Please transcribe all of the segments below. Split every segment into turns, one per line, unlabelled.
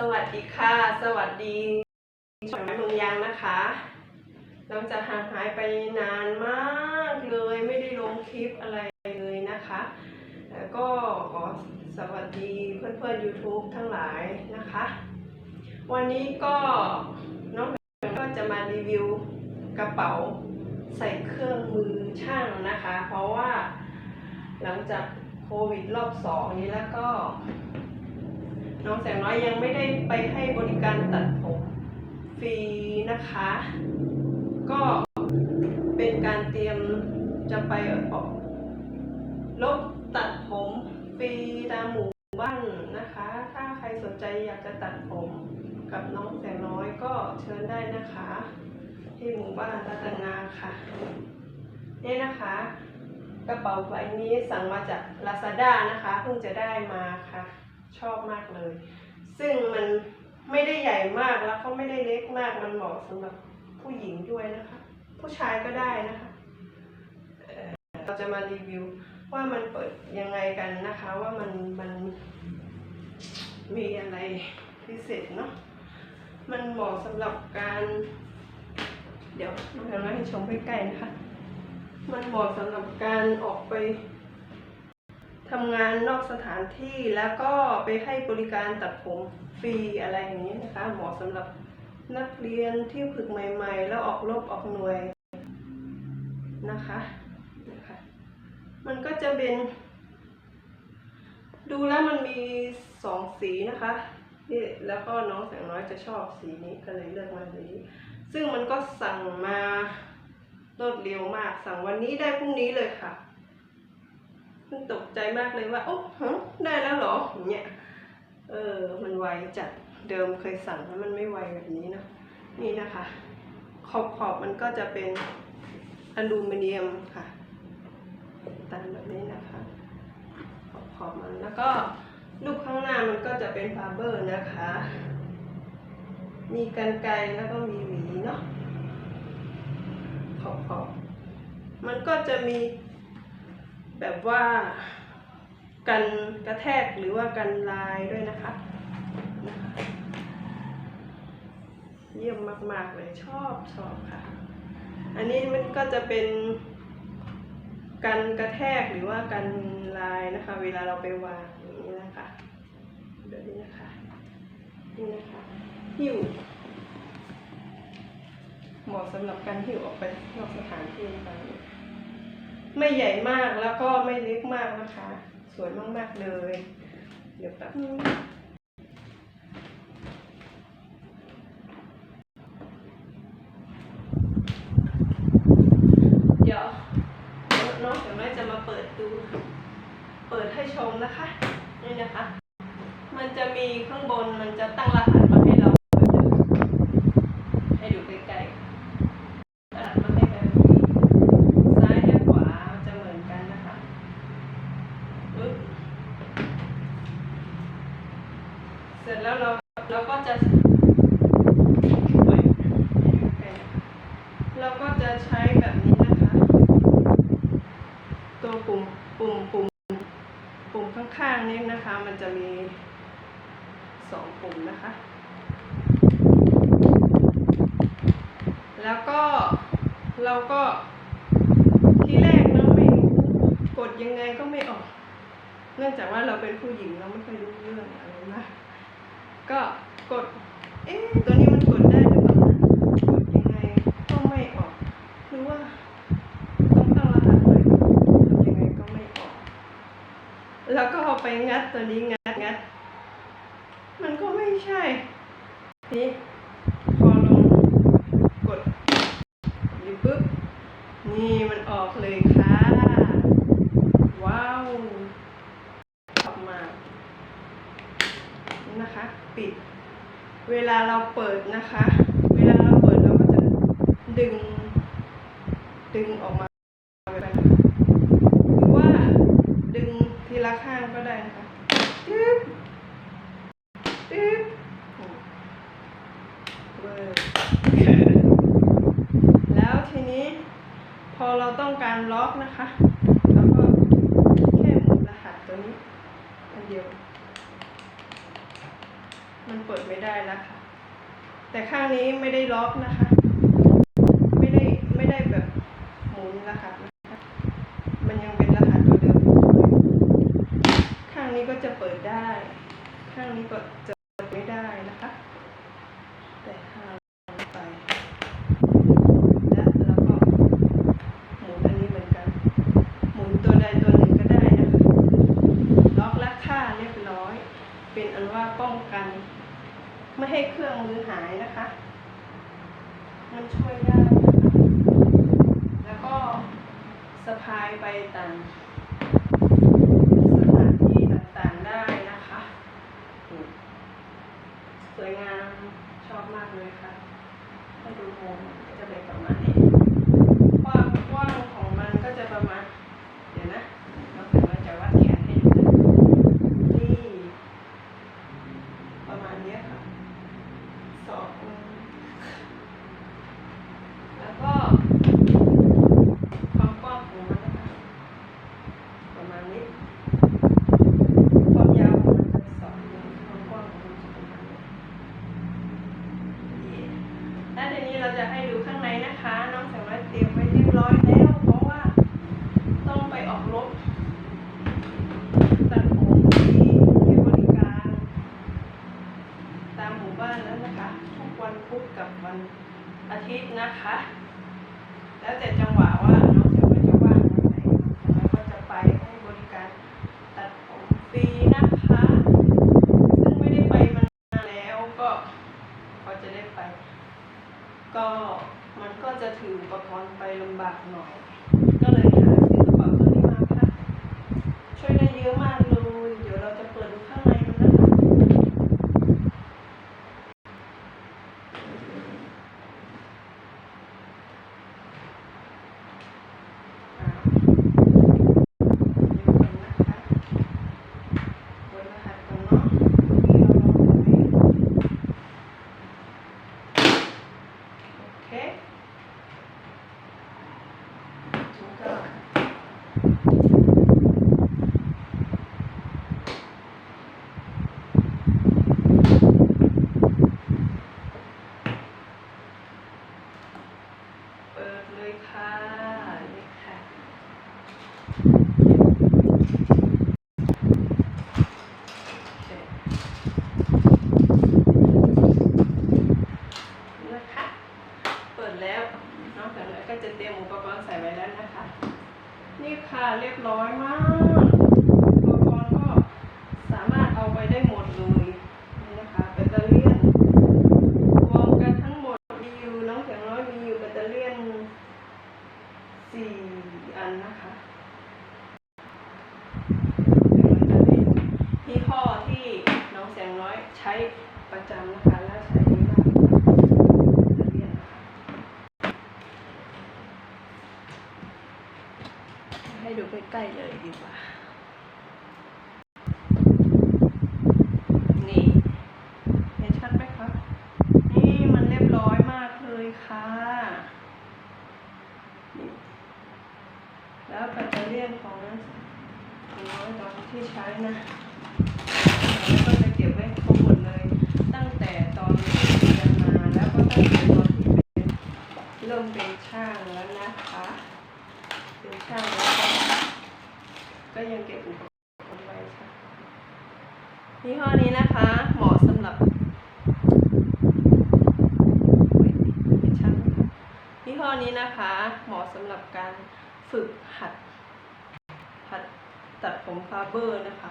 สวัสดีค่ะ สวัสดีช่องน้ำเมืองยางนะคะ เราจะห่างหายไปนานมากเลยไม่ได้ลงคลิปอะไรเลยนะคะแล้วก็ขอสวัสดีเพื่อนๆ YouTube ทั้งหลายนะคะ วันนี้ก็น้องแมก็จะมารีวิวกระเป๋าใส่เครื่องมือช่างนะคะ เพราะว่าหลังจากโควิดรอบสองนี้แล้วก็ น้องแสงน้อยยังไม่ได้ไปให้บริการตัดผมฟรีนะคะ ก็เป็นการเตรียมจะไปออกลบตัดผมฟรีตามหมู่บ้านนะคะ ถ้าใครสนใจอยากจะตัดผมกับน้องแสงน้อยก็เชิญได้นะคะ ที่หมู่บ้านรัตนาค่ะ นี่นะคะกระเป๋าใบนี้สั่งมาจาก Lazada นะคะ เพิ่งจะได้มาค่ะ ชอบมากเลย ซึ่งมันไม่ได้ใหญ่มากแล้วก็ไม่ได้เล็กมากมันเหมาะสำหรับผู้หญิงด้วยนะคะ ผู้ชายก็ได้นะคะเราจะมารีวิวว่ามันเปิดยังไงกันนะคะ ว่ามันมันมีอะไรพิเศษเนาะมันเหมาะสำหรับการ เดี๋ยวน้องแพราให้ชมใกล้ๆนะคะ มันเหมาะสำหรับการออกไป ทำงานนอกสถานที่แล้วก็ไปให้บริการตัดผมฟรีอะไรอย่างนี้นะคะเหมาะสำหรับนักเรียนที่ฝึกใหม่ ๆ แล้วออกรบออกหน่วยนะคะนะคะ มันก็จะเป็น ดูแล้วมันมีสองสีนะคะนี่แล้วก็น้องแสงน้อยจะชอบสีนี้ก็เลยเลือกมาสีนี้ ซึ่งมันก็สั่งมารวดเร็วมากสั่งวันนี้ได้พรุ่งนี้เลยค่ะ เพิ่งตกใจมากเลยว่าโอ้ฮะได้แล้วเหรออย่างเงี้ยเออ มันไวจัดเดิมเคยสั่งแล้วมันไม่ไวแบบนี้เนาะนี่นะคะ ขอบขอบมันก็จะเป็นอลูมิเนียมค่ะตันแบบนี้นะคะ ขอบขอบมันแล้วก็ลูกข้างหน้ามันก็จะเป็นฟาเบอร์นะคะ มีกันไกรแล้วก็มีหวีเนาะขอบขอบมันก็จะมี แบบว่ากันกระแทกหรือว่ากันลายด้วยนะคะนะคะ เยี่ยมมาก ๆ เลยชอบชอบค่ะ อันนี้มันก็จะเป็นกันกระแทกหรือว่ากันลายนะคะ เวลาเราไปวางอย่างนี้นะคะแบบนี้นะคะนี่นะคะหิ้วเหมาะสำหรับการหิ้วออกไปนอกสถานที่ต่าง ไม่ใหญ่มากแล้วก็ไม่เล็กมากนะคะ สวยมากๆเลย เดี๋ยวแป๊บนึงเดี๋ยวน้องเดี๋ยวแม่จะมาเปิดดู เปิดให้ชมนะคะ นี่นะคะ มันจะมีข้างบนมันจะตั้งรหัสมาให้เราให้ดูใกล้ๆรหัสมาให้แบบนี้ ซ้ายและขวาจะเหมือนกันนะคะปึ๊บเสร็จแล้ว เราก็จะเราก็จะใช้แบบนี้นะคะ ตัวปุ่มปุ่มปุ่มปุ่มข้างๆนี้นะคะ มันจะมีสองปุ่มนะคะ แล้วก็เราก็ที่แรกเราไม่กดยังไงก็ไม่ออก เนื่องจากว่าเราเป็นผู้หญิงเราไม่ค่อยรู้เรื่องอะไรนะ ก็กด เอ๊ะตัวนี้มันกดได้หรือเปล่านะกดยังไงก็ไม่ออกหรือว่าต้องตั้งรหัสใหม่ทำยังไงก็ไม่ออก แล้วก็เอาไปงัดตัวนี้งัดงัด มันก็ไม่ใช่นี่พอลงกด นี่ปุ๊บ นี่มันออกเลยค่ะ ว้าวออกมานี่นะคะ ปิด เวลาเราเปิดนะคะ เวลาเราเปิดเราก็จะดึง ดึงออกมาแบบหรือว่าดึงทีละข้างก็ได้นะคะตึ๊บตึ๊บเวอร์แล้วทีนี้พอเราต้องการล็อกนะคะแล้วก็แค่หมุนรหัสตัวนี้อันเดียวมันเดียวแล้วก็พอเราต้องการล็อกนะคะแล้วก็แค่หมุนรหัสตัวนี้อันเดียวแล้วก็พอเราต้องการล็อกนะคะแล้วก็แค่หมุนรหัสตัวนี้อันเดียวแล้วก็พอเราต้องการล็อกนะคะแล้วก็แค่หมุนรหัสตัวนี้อันเดียวแล้วก็มันเปิดไม่ได้แล้วค่ะ แต่ข้างนี้ไม่ได้ล็อกนะคะ ไม่ได้ไม่ได้แบบหมุนรหัสนะคะ มันยังเป็นรหัสตัวเดิม ข้างนี้ก็จะเปิดได้ ข้างนี้ก็จะเปิดไม่ได้นะคะ แต่ถ้าเราไป และแล้วก็หมุนอันนี้เหมือนกัน หมุนตัวใดตัวหนึ่งก็ได้นะคะ ล็อกและค่าเรียบร้อย เป็นอันว่าป้องกัน ไม่ให้เครื่องมือหายนะคะ มันช่วยได้นะคะแล้วก็สะพายไปต่างสถานที่ต่างๆได้นะคะอืมส วยงามชอบมากเลยค่ะถ้าดูมุมก็จะเป็นประมาณนี้ความกว้างของมันก็จะประมาณเดี๋ยวนะเราถึงเราจะวัดแขนให้ดูนี่ประมาณนี้ค่ะสองแล้วก็ความกว้างของมันนะคะประมาณนี้ ให้ดูใกล้ๆเลยดีกว่า นี่เห็นชัดไหมครับนี่มันเรียบร้อยมากเลยค่ะนี่แล้วแบตเตอรี่ยนของของน้อยตอนที่ใช้นะแล้วก็จะเก็บไว้ครบหมดเลยตั้งแต่ตอนที่เรียนมาแล้วก็ตั้งแต่ตอนที่เป็นเริ่มเป็นช่างแล้วนะคะ เป็นช่างแล้วก็ก็ยังเก็บอุปกรณ์ไว้ค่ะยี่ห้อนี้นะคะเหมาะสำหรับเฮ้ยเป็นช่างนะคะยี่ห้อนี้นะคะเหมาะสำหรับการฝึกหัดหัดตัดผมฟาเบอร์นะคะ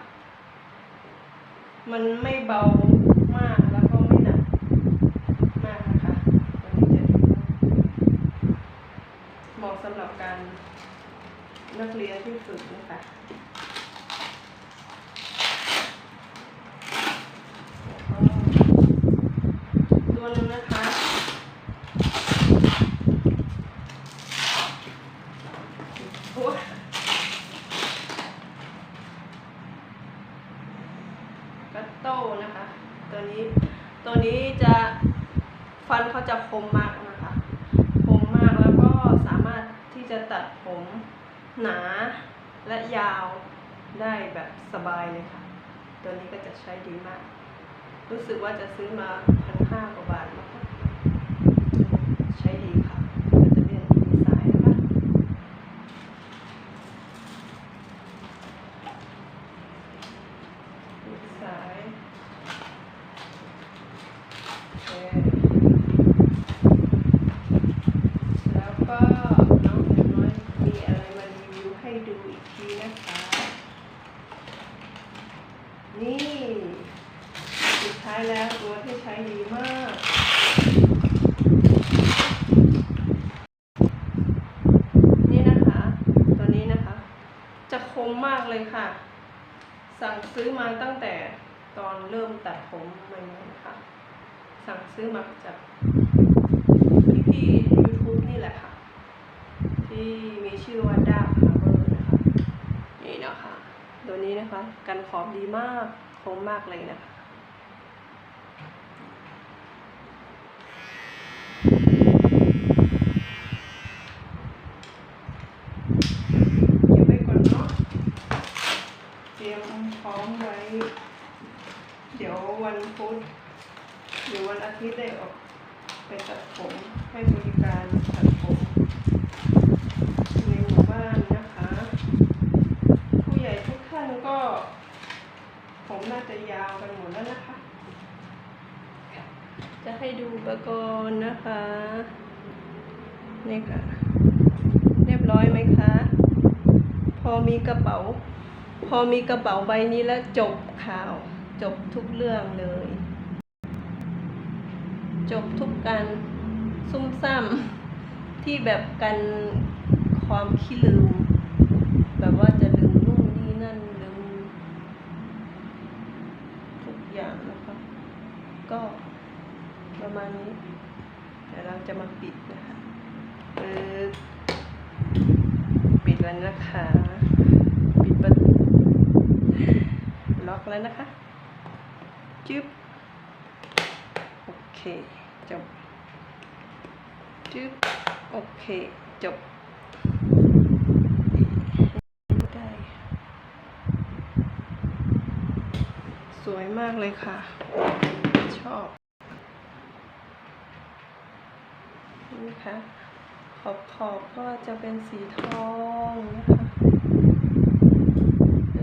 มันไม่เบามากแล้วก็ไม่หนักมากนะคะตัวนี้จะดีมากเหมาะสำหรับการนักเรียนที่ฝึกนะคะตัวหนึงนะคะโอ้ย กัตโต้นะคะ ตัวนี้ตัวนี้จะฟันเขาจะคมมากนะคะคมมากแล้วก็สามารถที่จะตัดผมหนาและยาวได้แบบสบายเลยค่ะ ตัวนี้ก็จะใช้ดีมาก รู้สึกว่าจะซื้อมาพันห้ากว่าบาทนะคะใช้ดีค่ะก็จะเรียนมีสายนะคะมีสายโอเคแล้วก็น้องหนูน้อยมีอะไรมารีวิวให้ดูอีกทีนะคะ นี่ สุดท้ายแล้วตัวที่ใช้ดีมาก นี่นะคะ ตัวนี้นะคะ จะค มมากเลยค่ะ สั่งซื้อมาตั้งแต่ตอนเริ่มตัดผมใหม่ๆนะคะสั่งซื้อมาจากพี่ๆ YouTube นี่แหละค่ะ ที่มีชื่อว่าดาบฮาร์เบอร์นะคะ นี่นะคะตัวนี้นะคะ กันขอบดีมากคมมากเลยนะคะ เก็บไว้ก่อนเนาะ เตรียมพร้อมไว้ เดี๋ยววันพุธหรือวันอาทิตย์ได้ออกไปตัดผมให้บริการตัดผมในหมู่บ้านนะคะ ผู้ใหญ่ทุกท่านก็ ผมน่าจะยาว กันหมดแล้วนะคะ จะให้ดูอุปกรณ์นะคะ นี่ค่ะ เรียบร้อยไหมคะ พอมีกระเป๋า พอมีกระเป๋าใบนี้แล้วจบข่าว จบทุกเรื่องเลย จบทุกการซุ่มซ่ามที่แบบกันความขี้ลืม แบบว่าจะลืมนู่นนี่นั่นลืมทุกอย่างนะคะ ก็ประมาณนี้ เดี๋ยวเราจะมาปิดนะคะเออปิดแล้วนะคะ ปิดประตูล็อก แล้วนะคะ จึ๊บ โอเค จบ จึ๊บ โอเค จบได้สวยมากเลยค่ะ ชอบนี่ค่ะขอบขอบก็จะเป็นสีทองนะคะ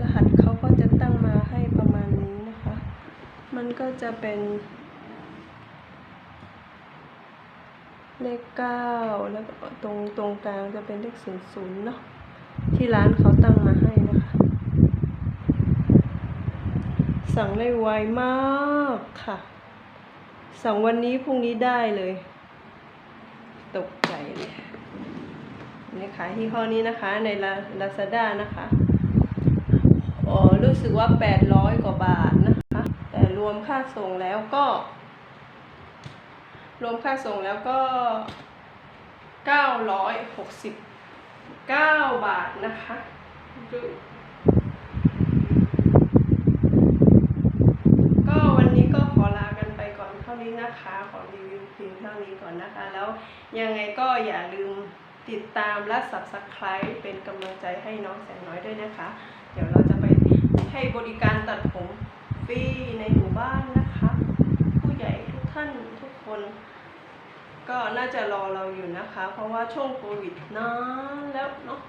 รหัสเขาก็จะตั้งมาให้ประมาณนี้นะคะ มันก็จะเป็น เลขเก้าแล้วตรงตรงกลางจะเป็นเลขศูนย์ศูนย์เนาะที่ร้านเขาตั้งมาให้นะคะ สั่งได้ไวมากค่ะ สั่งวันนี้พรุ่งนี้ได้เลย ตกใจเลยนี่ขายที่ข้อนี้นะคะในลาซาด้านะคะอ๋อรู้สึกว่า 800 กว่าบาทนะ วมค่าส่งแล้วก็ รวมค่าส่งแล้วก็ 969 บาทนะคะก็วันนี้ก็ขอลากันไปก่อนเท่านี้นะคะ ขอรีวิวเพียงเท่านี้ก่อนนะคะ แล้วยังไงก็อย่าลืมติดตามและ subscribe เป็นกำลังใจให้น้องแสงน้อยด้วยนะคะ เดี๋ยวเราจะไปให้บริการตัดผม ฟรีในหมู่บ้านนะคะ ผู้ใหญ่ทุกท่านทุกคน ก็น่าจะรอเราอยู่นะคะ เพราะว่าช่วงโควิดนานแล้วเนาะ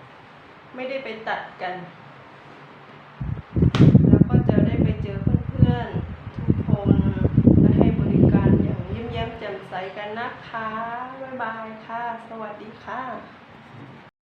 ไม่ได้ไปตัดกัน แล้วก็จะได้ไปเจอเพื่อนๆทุกคนและให้บริการอย่างยิ้มย้มแจ่มใสกันนะคะ บ๊ายบายค่ะ สวัสดีค่ะ